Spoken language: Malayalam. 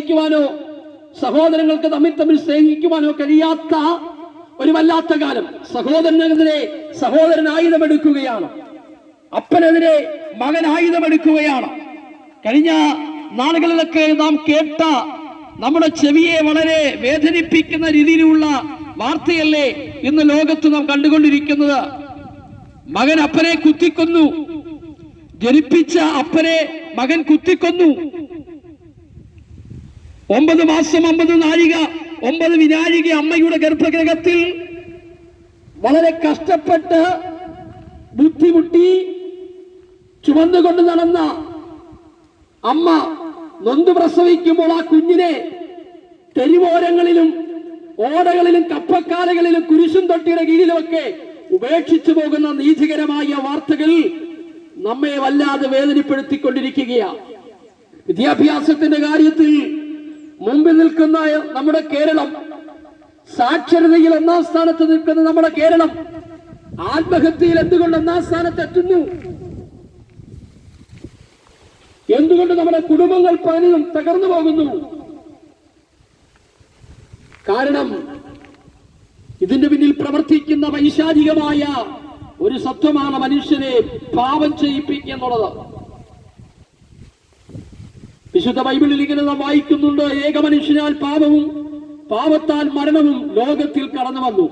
സ്നേഹിക്കുവാനോ സഹോദരങ്ങൾക്ക് തമ്മിൽ തമ്മിൽ സ്നേഹിക്കുവാനോ കഴിയാത്ത ഒരു വല്ലാത്ത കാലം. സഹോദരനെതിരെ സഹോദരൻ ആയുധമെടുക്കുകയാണ്. അപ്പനെതിരെ മകൻ ആയുധമെടുക്കുകയാണ്. കഴിഞ്ഞ നാളുകളിലൊക്കെ നാം കേട്ട നമ്മുടെ ചെവിയെ വളരെ വേദനിപ്പിക്കുന്ന രീതിയിലുള്ള വാർത്തയല്ലേ ഇന്ന് ലോകത്ത് നാം കണ്ടുകൊണ്ടിരിക്കുന്നത്. മകൻ അപ്പനെ കുത്തിക്കൊന്നു. ജനിപ്പിച്ച അപ്പനെ മകൻ കുത്തിക്കൊന്നു. ഒമ്പത് മാസം ഒമ്പത് നാഴിക ഒമ്പത് വിനാഴിക അമ്മയുടെ ഗർഭഗ്രഹത്തിൽ വളരെ കഷ്ടപ്പെട്ട് ബുദ്ധിമുട്ടി ചുമന്നുകൊണ്ട് നടന്ന അമ്മ നൊന്ത് പ്രസവിക്കുമ്പോൾ ആ കുഞ്ഞിനെ തെരുവോരങ്ങളിലും ഓടകളിലും കപ്പക്കാലകളിലും കുരിശും തൊട്ടിയുടെ കീഴിലുമൊക്കെ ഉപേക്ഷിച്ചു പോകുന്ന നീതികരമായ വാർത്തകൾ നമ്മെ വല്ലാതെ വേദനപ്പെടുത്തിക്കൊണ്ടിരിക്കുകയാണ്. വിദ്യാഭ്യാസത്തിന്റെ കാര്യത്തിൽ നിൽക്കുന്ന നമ്മുടെ കേരളം. സാക്ഷരതയിൽ ഒന്നാം സ്ഥാനത്ത് നിൽക്കുന്ന നമ്മുടെ കേരളം ആത്മഹത്യയിൽ എന്തുകൊണ്ട് ഒന്നാം സ്ഥാനത്ത് എത്തുന്നു? എന്തുകൊണ്ട് നമ്മുടെ കുടുംബങ്ങൾ പലതും തകർന്നു പോകുന്നു? കാരണം ഇതിന്റെ പിന്നിൽ പ്രവർത്തിക്കുന്ന വൈശാരികമായ ഒരു സത്വമാണ് മനുഷ്യനെ പാപം ചെയ്യിപ്പിക്കുക എന്നുള്ളത്. വിശുദ്ധ ബൈബിളിൽ ഇങ്ങനെ നാം വായിക്കുന്നുണ്ട്. ഏക മനുഷ്യനാൽ പാപവും പാപത്താൽ മരണവും ലോകത്തിൽ കടന്നു വന്നു.